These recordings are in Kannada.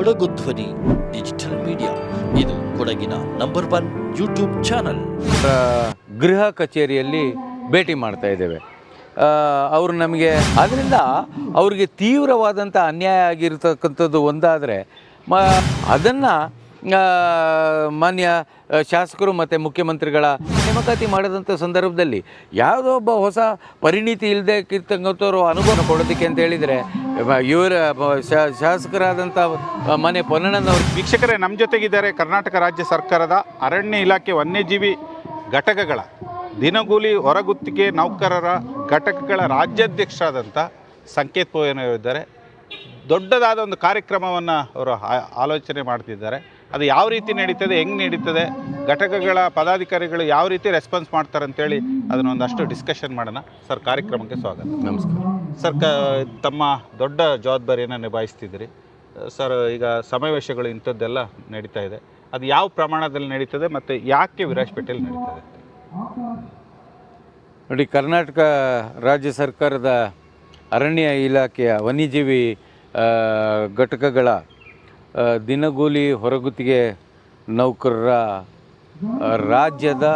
ಕೊಡಗು ಧ್ವನಿ, ಡಿಜಿಟಲ್ ಮೀಡಿಯಾ. ಇದು ಕೊಡಗಿನ ನಂಬರ್ ಒನ್ ಯೂಟ್ಯೂಬ್ ಚಾನಲ್. ಗೃಹ ಕಚೇರಿಯಲ್ಲಿ ಭೇಟಿ ಮಾಡ್ತಾ ಇದ್ದೇವೆ. ಅವರು ನಮಗೆ ಅದರಿಂದ ಅವ್ರಿಗೆ ತೀವ್ರವಾದಂಥ ಅನ್ಯಾಯ ಆಗಿರ್ತಕ್ಕಂಥದ್ದು ಒಂದಾದರೆ, ಮ, ಅದನ್ನು ಮಾನ್ಯ ಶಾಸಕರು ಮತ್ತು ಮುಖ್ಯಮಂತ್ರಿಗಳ ನೇಮಕಾತಿ ಮಾಡಿದಂಥ ಸಂದರ್ಭದಲ್ಲಿ ಯಾವುದೋ ಒಬ್ಬ ಹೊಸ ಪರಿಣಿತಿ ಇಲ್ಲದೆ ಕಿರ್ತಂಗತವರು ಅನುಭವ ಕೊಡೋದಕ್ಕೆ ಅಂತ ಹೇಳಿದರೆ ಇವರ ಶಾಸಕರಾದಂಥ ಮನೆ ಪೊನ್ನಣ್ಣನವರು ವೀಕ್ಷಕರೇ ನಮ್ಮ ಜೊತೆಗಿದ್ದಾರೆ ಕರ್ನಾಟಕ ರಾಜ್ಯ ಸರ್ಕಾರದ ಅರಣ್ಯ ಇಲಾಖೆ ವನ್ಯಜೀವಿ ಘಟಕಗಳ ದಿನಗೂಲಿ ಹೊರಗುತ್ತಿಗೆ ನೌಕರರ ಘಟಕಗಳ ರಾಜ್ಯಾಧ್ಯಕ್ಷರಾದಂಥ ಸಂಕೇತ್ ಪೋಯನವರು ಇದ್ದಾರೆ. ದೊಡ್ಡದಾದ ಒಂದು ಕಾರ್ಯಕ್ರಮವನ್ನು ಅವರು ಆಲೋಚನೆ ಮಾಡ್ತಿದ್ದಾರೆ. ಅದು ಯಾವ ರೀತಿ ನಡೀತದೆ ಹೆಂಗೆ ನಡೀತದೆ ಘಟಕಗಳ ಪದಾಧಿಕಾರಿಗಳು ಯಾವ ರೀತಿ ರೆಸ್ಪಾನ್ಸ್ ಮಾಡ್ತಾರೆ ಅಂತೇಳಿ ಅದನ್ನು ಒಂದಷ್ಟು ಡಿಸ್ಕಷನ್ ಮಾಡೋಣ. ಸರ್ ಕಾರ್ಯಕ್ರಮಕ್ಕೆ ಸ್ವಾಗತ. ನಮಸ್ಕಾರ. ಸರ್ ಕ ತಮ್ಮ ದೊಡ್ಡ ಜವಾಬ್ದಾರಿಯನ್ನು ನಿಭಾಯಿಸ್ತಿದ್ದೀರಿ. ಸರ್ ಈಗ ಸಮಾವೇಶಗಳು ಇಂಥದ್ದೆಲ್ಲ ನಡೀತಾ ಇದೆ. ಅದು ಯಾವ ಪ್ರಮಾಣದಲ್ಲಿ ನಡೀತದೆ ಮತ್ತು ಯಾಕೆ ವಿರಾಜಪೇಟೆಯಲ್ಲಿ ನಡೀತದೆ? ನೋಡಿ ಕರ್ನಾಟಕ ರಾಜ್ಯ ಸರ್ಕಾರದ ಅರಣ್ಯ ಇಲಾಖೆಯ ವನ್ಯಜೀವಿ ಘಟಕಗಳ ದಿನಗೂಲಿ ಹೊರಗುತ್ತಿಗೆ ನೌಕರರ ರಾಜ್ಯದ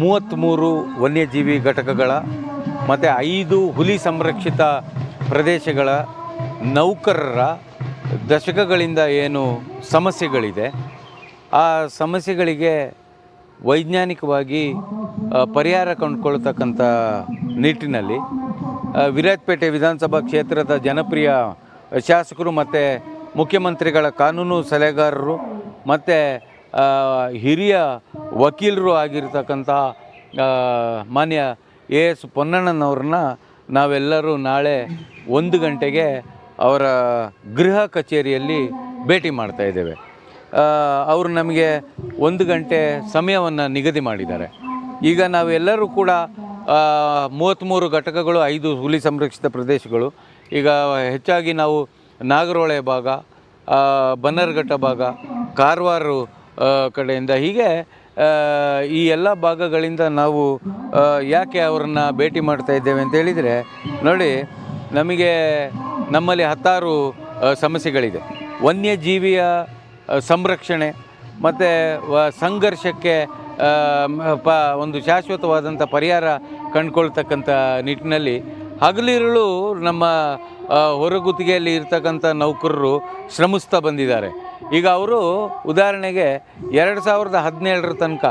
ಮೂವತ್ತ್ಮೂರು ವನ್ಯಜೀವಿ ಘಟಕಗಳ ಮತ್ತು ಐದು ಹುಲಿ ಸಂರಕ್ಷಿತ ಪ್ರದೇಶಗಳ ನೌಕರರ ದಶಕಗಳಿಂದ ಏನು ಸಮಸ್ಯೆಗಳಿದೆ, ಆ ಸಮಸ್ಯೆಗಳಿಗೆ ವೈಜ್ಞಾನಿಕವಾಗಿ ಪರಿಹಾರ ಕಂಡುಕೊಳ್ತಕ್ಕಂಥ ನಿಟ್ಟಿನಲ್ಲಿ ವಿರಾಜಪೇಟೆ ವಿಧಾನಸಭಾ ಕ್ಷೇತ್ರದ ಜನಪ್ರಿಯ ಶಾಸಕರು ಮತ್ತು ಮುಖ್ಯಮಂತ್ರಿಗಳ ಕಾನೂನು ಸಲಹೆಗಾರರು ಮತ್ತು ಹಿರಿಯ ವಕೀಲರು ಆಗಿರ್ತಕ್ಕಂಥ ಮಾನ್ಯ ಎ ಎಸ್ ಪೊನ್ನಣ್ಣನವ್ರನ್ನ ನಾವೆಲ್ಲರೂ ನಾಳೆ ಒಂದು ಗಂಟೆಗೆ ಅವರ ಗೃಹ ಕಚೇರಿಯಲ್ಲಿ ಭೇಟಿ ಮಾಡ್ತಾ ಇದ್ದೇವೆ. ಅವರು ನಮಗೆ ಒಂದು ಗಂಟೆ ಸಮಯವನ್ನು ನಿಗದಿ ಮಾಡಿದ್ದಾರೆ. ಈಗ ನಾವೆಲ್ಲರೂ ಕೂಡ ಮೂವತ್ತ್ಮೂರು ಘಟಕಗಳು, ಐದು ಹುಲಿ ಸಂರಕ್ಷಿತ ಪ್ರದೇಶಗಳು. ಈಗ ಹೆಚ್ಚಾಗಿ ನಾವು ನಾಗರಹೊಳೆ ಭಾಗ ಬನ್ನರ್ಘಟ್ಟ ಭಾಗ, ಕಾರವಾರ ಕಡೆಯಿಂದ ಹೀಗೆ ಈ ಎಲ್ಲ ಭಾಗಗಳಿಂದ ನಾವು ಯಾಕೆ ಅವರನ್ನು ಭೇಟಿ ಮಾಡ್ತಾ ಇದ್ದೇವೆ ಅಂತ ಹೇಳಿದರೆ, ನೋಡಿ, ನಮಗೆ ನಮ್ಮಲ್ಲಿ ಹತ್ತಾರು ಸಮಸ್ಯೆಗಳಿದೆ. ವನ್ಯಜೀವಿಯ ಸಂರಕ್ಷಣೆ, ಮತ್ತು ಸಂಘರ್ಷಕ್ಕೆ ಪ, ಒಂದು ಶಾಶ್ವತವಾದಂಥ ಪರಿಹಾರ ಕಂಡುಕೊಳ್ತಕ್ಕಂಥ ನಿಟ್ಟಿನಲ್ಲಿ ಹಗಲಿರುಳು ನಮ್ಮ ಹೊರಗುತ್ತಿಗೆಯಲ್ಲಿ ಇರ್ತಕ್ಕಂಥ ನೌಕರರು ಶ್ರಮಿಸ್ತಾ ಬಂದಿದ್ದಾರೆ. ಈಗ ಅವರು ಉದಾಹರಣೆಗೆ ಎರಡು ಸಾವಿರದ ಹದಿನೇಳರ ತನಕ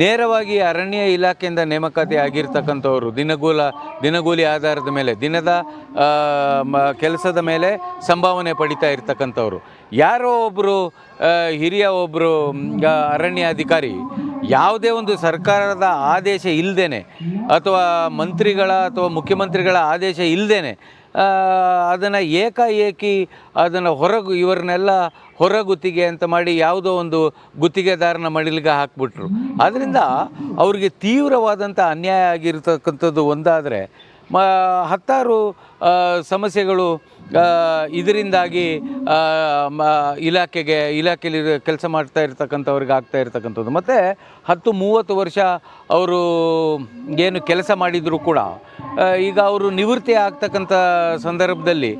ನೇರವಾಗಿ ಅರಣ್ಯ ಇಲಾಖೆಯಿಂದ ನೇಮಕಾತಿ ಆಗಿರ್ತಕ್ಕಂಥವರು, ದಿನಗೂಲ, ದಿನಗೂಲಿ ಆಧಾರದ ಮೇಲೆ, ದಿನದ ಕೆಲಸದ ಮೇಲೆ ಸಂಭಾವನೆ ಪಡಿತಾ ಇರ್ತಕ್ಕಂಥವ್ರು. ಯಾರೋ ಒಬ್ಬರು ಹಿರಿಯ ಒಬ್ಬರು ಅರಣ್ಯ ಅಧಿಕಾರಿ ಯಾವುದೇ ಒಂದು ಸರ್ಕಾರದ ಆದೇಶ ಇಲ್ಲದೇನೆ ಅಥವಾ ಮಂತ್ರಿಗಳ ಅಥವಾ ಮುಖ್ಯಮಂತ್ರಿಗಳ ಆದೇಶ ಇಲ್ಲದೇನೆ ಅದನ್ನು ಏಕಾಏಕಿ ಅದನ್ನು ಹೊರಗು, ಇವರನ್ನೆಲ್ಲ ಹೊರಗುತ್ತಿಗೆ ಅಂತ ಮಾಡಿ ಯಾವುದೋ ಒಂದು ಗುತ್ತಿಗೆದಾರನ ಮಡಿಲಿಗೆ ಹಾಕ್ಬಿಟ್ರು. ಅದರಿಂದ ಅವರಿಗೆ ತೀವ್ರವಾದಂಥ ಅನ್ಯಾಯ ಆಗಿರ್ತಕ್ಕಂಥದ್ದು ಒಂದಾದರೆ ಹತ್ತಾರು ಸಮಸ್ಯೆಗಳು ಇದರಿಂದಾಗಿ ಇಲಾಖೆಗೆ, ಇಲಾಖೆಯಲ್ಲಿ ಕೆಲಸ ಮಾಡ್ತಾ ಇರ್ತಕ್ಕಂಥವ್ರಿಗೆ ಆಗ್ತಾ ಇರ್ತಕ್ಕಂಥದ್ದು. ಮತ್ತು ಹತ್ತು, ಮೂವತ್ತು ವರ್ಷ ಅವರು ಏನು ಕೆಲಸ ಮಾಡಿದರೂ ಕೂಡ ಈಗ ಅವರು ನಿವೃತ್ತಿ ಆಗ್ತಕ್ಕಂಥ ಸಂದರ್ಭದಲ್ಲಿ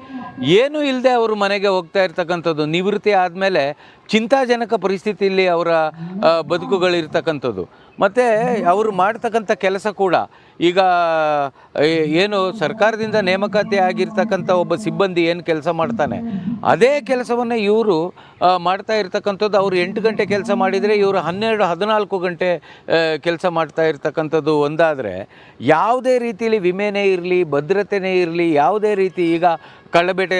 ಏನೂ ಇಲ್ಲದೆ ಅವರು ಮನೆಗೆ ಹೋಗ್ತಾ ಇರ್ತಕ್ಕಂಥದ್ದು. ನಿವೃತ್ತಿ ಆದಮೇಲೆ ಚಿಂತಾಜನಕ ಪರಿಸ್ಥಿತಿಯಲ್ಲಿ ಅವರ ಬದುಕುಗಳಿರ್ತಕ್ಕಂಥದ್ದು. ಮತ್ತು ಅವರು ಮಾಡ್ತಕ್ಕಂಥ ಕೆಲಸ ಕೂಡ ಈಗ ಏನು ಸರ್ಕಾರದಿಂದ ನೇಮಕಾತಿ ಆಗಿರ್ತಕ್ಕಂಥ ಒಬ್ಬ ಸಿಬ್ಬಂದಿ ಏನು ಕೆಲಸ ಮಾಡ್ತಾನೆ, ಅದೇ ಕೆಲಸವನ್ನು ಇವರು ಮಾಡ್ತಾ ಇರ್ತಕ್ಕಂಥದ್ದು ಅವರು ಎಂಟು ಗಂಟೆ ಕೆಲಸ ಮಾಡಿದರೆ ಇವರು ಹನ್ನೆರಡು, ಹದಿನಾಲ್ಕು ಗಂಟೆ ಕೆಲಸ ಮಾಡ್ತಾ ಇರ್ತಕ್ಕಂಥದ್ದು ಒಂದಾದರೆ, ಯಾವುದೇ ರೀತಿಯಲ್ಲಿ ವಿಮೆನೇ ಇರಲಿ, ಭದ್ರತೆನೇ ಇರಲಿ, ಯಾವುದೇ ರೀತಿ ಈಗ ಕಳ್ಳಬೇಟೆ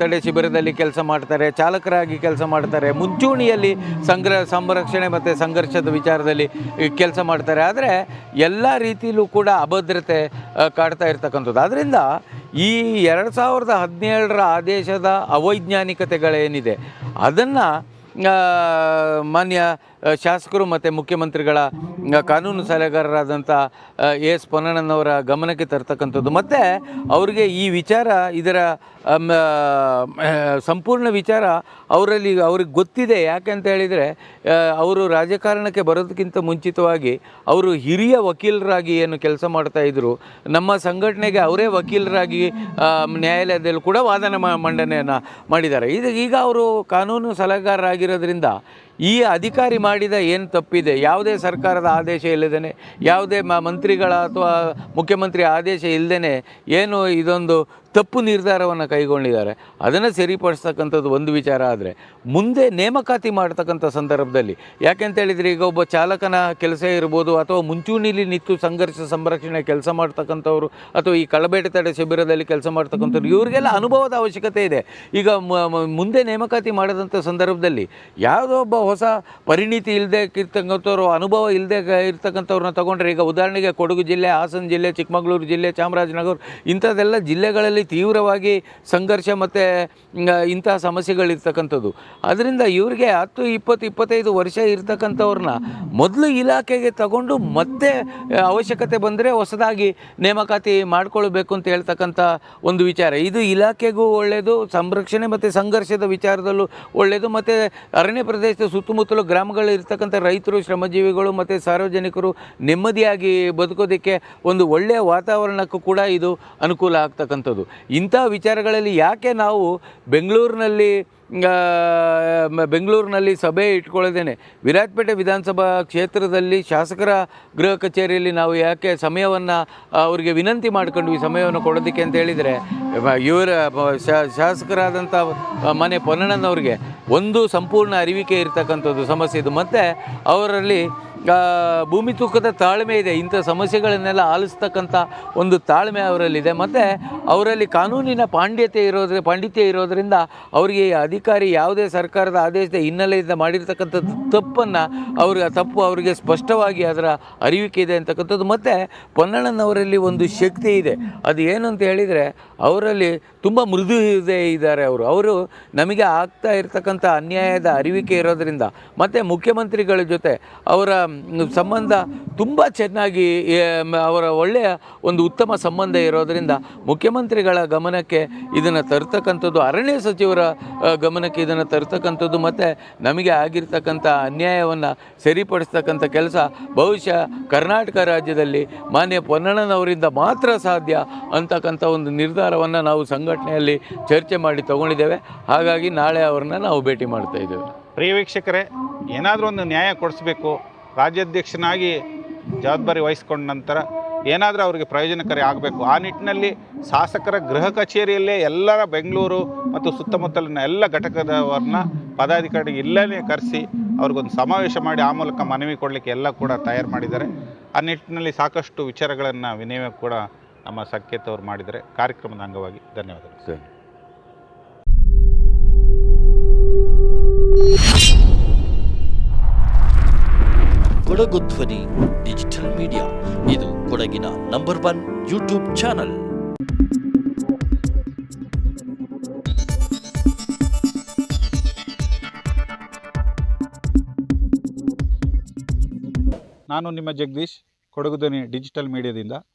ತಡೆ ಶಿಬಿರದಲ್ಲಿ ಕೆಲಸ ಮಾಡ್ತಾರೆ, ಚಾಲಕರಾಗಿ ಕೆಲಸ ಮಾಡ್ತಾರೆ, ಮುಂಚೂಣಿಯಲ್ಲಿ ಸಂಗ್ರಹ ಸಂರಕ್ಷಣೆ ಮತ್ತು ಸಂಘರ್ಷದ ವಿಚಾರದಲ್ಲಿ ಕೆಲಸ ಮಾಡ್ತಾರೆ. ಆದರೆ ಎಲ್ಲ ರೀತಿಯಲ್ಲೂ ಕೂಡ ಅಭದ್ರತೆ ಕಾಡ್ತಾ ಇರ್ತಕ್ಕಂಥದ್ದು. ಆದ್ದರಿಂದ ಈ ಎರಡು ಸಾವಿರದ ಹದಿನೇಳರ ಆದೇಶದ ಅವೈಜ್ಞಾನಿಕತೆಗಳೇನಿದೆ, ಅದನ್ನು ಮಾನ್ಯ ಶಾಸಕರು ಮತ್ತು ಮುಖ್ಯಮಂತ್ರಿಗಳ ಕಾನೂನು ಸಲಹೆಗಾರರಾದಂಥ ಎ ಎಸ್ ಪೊನ್ನಣ್ಣನವರ ಗಮನಕ್ಕೆ ತರ್ತಕ್ಕಂಥದ್ದು. ಮತ್ತು ಅವರಿಗೆ ಈ ವಿಚಾರ, ಇದರ ಸಂಪೂರ್ಣ ವಿಚಾರ ಅವರಲ್ಲಿ, ಅವ್ರಿಗೆ ಗೊತ್ತಿದೆ. ಯಾಕೆ ಅಂತ ಹೇಳಿದರೆ ಅವರು ರಾಜಕಾರಣಕ್ಕೆ ಬರೋದಕ್ಕಿಂತ ಮುಂಚಿತವಾಗಿ ಅವರು ಹಿರಿಯ ವಕೀಲರಾಗಿ ಏನು ಕೆಲಸ ಮಾಡ್ತಾ ಇದ್ದರು ನಮ್ಮ ಸಂಘಟನೆಗೆ ಅವರೇ ವಕೀಲರಾಗಿ ನ್ಯಾಯಾಲಯದಲ್ಲಿ ಕೂಡ ವಾದನ ಮಂಡನೆಯನ್ನು ಮಾಡಿದ್ದಾರೆ. ಇದು ಈಗ ಅವರು ಕಾನೂನು ಸಲಹೆಗಾರರಾಗಿರೋದ್ರಿಂದ ಈ ಅಧಿಕಾರಿ ಮಾಡಿದ ಏನು ತಪ್ಪಿದೆ? ಯಾವುದೇ ಸರ್ಕಾರದ ಆದೇಶ ಇಲ್ಲದೇ ಯಾವುದೇ ಮ ಮಂತ್ರಿಗಳ ಅಥವಾ ಮುಖ್ಯಮಂತ್ರಿ ಆದೇಶ ಇಲ್ಲದೇ ಏನು ಇದೊಂದು ತಪ್ಪು ನಿರ್ಧಾರವನ್ನು ಕೈಗೊಂಡಿದ್ದಾರೆ. ಅದನ್ನು ಸರಿಪಡಿಸ್ತಕ್ಕಂಥದ್ದು ಒಂದು ವಿಚಾರ ಆದರೆ, ಮುಂದೆ ನೇಮಕಾತಿ ಮಾಡ್ತಕ್ಕಂಥ ಸಂದರ್ಭದಲ್ಲಿ, ಯಾಕೆಂತ ಹೇಳಿದರೆ ಈಗ ಒಬ್ಬ ಚಾಲಕನ ಕೆಲಸ ಇರ್ಬೋದು, ಅಥವಾ ಮುಂಚೂಣಿಲಿ ನಿಂತು ಸಂಘರ್ಷ ಸಂರಕ್ಷಣೆ ಕೆಲಸ ಮಾಡ್ತಕ್ಕಂಥವ್ರು, ಅಥವಾ ಈ ಕಳಬೇಟೆ ತಡೆ ಶಿಬಿರದಲ್ಲಿ ಕೆಲಸ ಮಾಡ್ತಕ್ಕಂಥವ್ರು, ಇವರಿಗೆಲ್ಲ ಅನುಭವದ ಅವಶ್ಯಕತೆ ಇದೆ. ಈಗ ಮುಂದೆ ನೇಮಕಾತಿ ಮಾಡಿದಂಥ ಸಂದರ್ಭದಲ್ಲಿ, ಯಾವುದೋ ಒಬ್ಬ ಹೊಸ ಪರಿಣಿತಿ ಇಲ್ಲದೆ ಇರ್ತಕ್ಕಂಥವ್ರು ಅನುಭವ ಇಲ್ಲದೆ ಇರ್ತಕ್ಕಂಥವ್ರನ್ನ ತೊಗೊಂಡ್ರೆ ಈಗ ಉದಾಹರಣೆಗೆ ಕೊಡಗು ಜಿಲ್ಲೆ, ಹಾಸನ ಜಿಲ್ಲೆ, ಚಿಕ್ಕಮಗಳೂರು ಜಿಲ್ಲೆ, ಚಾಮರಾಜನಗರ, ಇಂಥದ್ದೆಲ್ಲ ಜಿಲ್ಲೆಗಳಲ್ಲಿ ತೀವ್ರವಾಗಿ ಸಂಘರ್ಷ ಮತ್ತು ಇಂಥ ಸಮಸ್ಯೆಗಳಿರ್ತಕ್ಕಂಥದ್ದು. ಅದರಿಂದ ಇವರಿಗೆ ಹತ್ತು, ಇಪ್ಪತ್ತು, ಇಪ್ಪತ್ತೈದು ವರ್ಷ ಇರ್ತಕ್ಕಂಥವ್ರನ್ನ ಮೊದಲು ಇಲಾಖೆಗೆ ತಗೊಂಡು ಮತ್ತೆ ಅವಶ್ಯಕತೆ ಬಂದರೆ ಹೊಸದಾಗಿ ನೇಮಕಾತಿ ಮಾಡ್ಕೊಳ್ಬೇಕು ಅಂತ ಹೇಳ್ತಕ್ಕಂಥ ಒಂದು ವಿಚಾರ. ಇದು ಇಲಾಖೆಗೂ ಒಳ್ಳೆಯದು ಸಂರಕ್ಷಣೆ ಮತ್ತು ಸಂಘರ್ಷದ ವಿಚಾರದಲ್ಲೂ ಒಳ್ಳೆಯದು ಮತ್ತು ಅರಣ್ಯ ಪ್ರದೇಶದ ಸುತ್ತಮುತ್ತಲು ಗ್ರಾಮಗಳಲ್ಲಿ ಇರ್ತಕ್ಕಂಥ ರೈತರು, ಶ್ರಮಜೀವಿಗಳು ಮತ್ತು ಸಾರ್ವಜನಿಕರು ನೆಮ್ಮದಿಯಾಗಿ ಬದುಕೋದಕ್ಕೆ ಒಂದು ಒಳ್ಳೆಯ ವಾತಾವರಣಕ್ಕೂ ಕೂಡ ಇದು ಅನುಕೂಲ ಆಗ್ತಕ್ಕಂಥದ್ದು. ಇಂಥ ವಿಚಾರಗಳಲ್ಲಿ ಯಾಕೆ ನಾವು ಬೆಂಗಳೂರಿನಲ್ಲಿ ಬೆಂಗಳೂರಿನಲ್ಲಿ ಸಭೆ ಇಟ್ಕೊಳ್ಳೋದೇನೆ ವಿರಾಜಪೇಟೆ ವಿಧಾನಸಭಾ ಕ್ಷೇತ್ರದಲ್ಲಿ ಶಾಸಕರ ಗೃಹ ಕಚೇರಿಯಲ್ಲಿ ನಾವು ಯಾಕೆ ಸಮಯವನ್ನು ಅವರಿಗೆ ವಿನಂತಿ ಮಾಡ್ಕೊಂಡ್ವಿ ಸಮಯವನ್ನು ಕೊಡೋದಕ್ಕೆ ಅಂತ ಹೇಳಿದರೆ ಇವರ ಶಾಸಕರಾದಂಥ ಮನೆ ಪೊನ್ನಣ್ಣನವ್ರಿಗೆ ಒಂದು ಸಂಪೂರ್ಣ ಅರಿವಿಕೆ ಇರ್ತಕ್ಕಂಥದ್ದು ಸಮಸ್ಯೆ ಇದು. ಮತ್ತು ಅವರಲ್ಲಿ ಭೂಮಿ ತೂಕದ ತಾಳ್ಮೆ ಇದೆ. ಇಂಥ ಸಮಸ್ಯೆಗಳನ್ನೆಲ್ಲ ಆಲಿಸ್ತಕ್ಕಂಥ ಒಂದು ತಾಳ್ಮೆ ಅವರಲ್ಲಿದೆ. ಮತ್ತು ಅವರಲ್ಲಿ ಕಾನೂನಿನ ಪಾಂಡ್ಯತೆ ಇರೋದ್ರ, ಪಾಂಡಿತ್ಯ ಇರೋದರಿಂದ ಅವರಿಗೆ ಅಧಿಕಾರಿ ಯಾವುದೇ ಸರ್ಕಾರದ ಆದೇಶದ ಹಿನ್ನೆಲೆಯಿಂದ ಮಾಡಿರ್ತಕ್ಕಂಥ ತಪ್ಪನ್ನು ಅವ್ರಿಗೆ ತಪ್ಪು ಅವರಿಗೆ ಸ್ಪಷ್ಟವಾಗಿ ಅದರ ಅರಿವಿಕೆ ಇದೆ ಅಂತಕ್ಕಂಥದ್ದು. ಮತ್ತು ಪೊನ್ನಣ್ಣನವರಲ್ಲಿ ಒಂದು ಶಕ್ತಿ ಇದೆ. ಅದು ಏನು ಅಂತ ಹೇಳಿದರೆ, ಅವರಲ್ಲಿ ತುಂಬ ಮೃದು ಇದೆ ಇದ್ದಾರೆ ಅವರು. ಅವರು ನಮಗೆ ಆಗ್ತಾ ಇರ್ತಕ್ಕಂಥ ಅನ್ಯಾಯದ ಅರಿವಿಕೆ ಇರೋದರಿಂದ, ಮತ್ತು ಮುಖ್ಯಮಂತ್ರಿಗಳ ಜೊತೆ ಅವರ ಸಂಬಂಧ ತುಂಬ ಚೆನ್ನಾಗಿ ಅವರ ಒಳ್ಳೆಯ ಒಂದು ಉತ್ತಮ ಸಂಬಂಧ ಇರೋದರಿಂದ ಮುಖ್ಯಮಂತ್ರಿಗಳ ಗಮನಕ್ಕೆ ಇದನ್ನು ತರ್ತಕ್ಕಂಥದ್ದು, ಅರಣ್ಯ ಸಚಿವರ ಗಮನಕ್ಕೆ ಇದನ್ನು ತರ್ತಕ್ಕಂಥದ್ದು, ಮತ್ತು ನಮಗೆ ಆಗಿರ್ತಕ್ಕಂಥ ಅನ್ಯಾಯವನ್ನು ಸರಿಪಡಿಸ್ತಕ್ಕಂಥ ಕೆಲಸ ಬಹುಶಃ ಕರ್ನಾಟಕ ರಾಜ್ಯದಲ್ಲಿ ಮಾನ್ಯ ಪೊನ್ನಣ್ಣನವರಿಂದ ಮಾತ್ರ ಸಾಧ್ಯ ಅಂತಕ್ಕಂಥ ಒಂದು ನಿರ್ಧಾರವನ್ನು ನಾವು ಸಂಘಟನೆಯಲ್ಲಿ ಚರ್ಚೆ ಮಾಡಿ ತಗೊಂಡಿದ್ದೇವೆ. ಹಾಗಾಗಿ ನಾಳೆ ಅವ್ರನ್ನ ನಾವು ಭೇಟಿ ಮಾಡ್ತಾ ಇದ್ದೇವೆ. ಪ್ರಿಯ ವೀಕ್ಷಕರೇ, ಏನಾದರೂ ಒಂದು ನ್ಯಾಯ ಕೊಡಿಸ್ಬೇಕು, ರಾಜ್ಯಾಧ್ಯಕ್ಷನಾಗಿ ಜವಾಬ್ದಾರಿ ವಹಿಸ್ಕೊಂಡ ನಂತರ ಏನಾದರೂ ಅವರಿಗೆ ಪ್ರಯೋಜನಕಾರಿ ಆಗಬೇಕು. ಆ ನಿಟ್ಟಿನಲ್ಲಿ ಶಾಸಕರ ಗೃಹ ಕಚೇರಿಯಲ್ಲೇ ಎಲ್ಲರ ಬೆಂಗಳೂರು ಮತ್ತು ಸುತ್ತಮುತ್ತಲಿನ ಎಲ್ಲ ಘಟಕದವ್ರನ್ನ ಪದಾಧಿಕಾರಿ ಇಲ್ಲೇ ಕರೆಸಿ ಅವ್ರಿಗೊಂದು ಸಮಾವೇಶ ಮಾಡಿ ಆ ಮೂಲಕ ಮನವಿ ಕೊಡಲಿಕ್ಕೆ ಎಲ್ಲ ಕೂಡ ತಯಾರು ಮಾಡಿದ್ದಾರೆ. ಆ ನಿಟ್ಟಿನಲ್ಲಿ ಸಾಕಷ್ಟು ವಿಚಾರಗಳನ್ನು ವಿನಿಮಯ ಕೂಡ ನಮ್ಮ ಸಂಕೇತ್ ಅವರು ಮಾಡಿದರೆ ಕಾರ್ಯಕ್ರಮದ ಅಂಗವಾಗಿ ಧನ್ಯವಾದಗಳು. ಸರಿ. ಕೊಡಗು ಧ್ವನಿ ಡಿಜಿಟಲ್ ಮೀಡಿಯಾ. ಇದು ಕೊಡಗಿನ ನಂಬರ್ ಒನ್ ಯೂಟ್ಯೂಬ್ ಚಾನಲ್. ನಾನು ನಿಮ್ಮ ಜಗದೀಶ್ ಕೊಡಗು ಧ್ವನಿ ಡಿಜಿಟಲ್ ಮೀಡಿಯಾದಿಂದ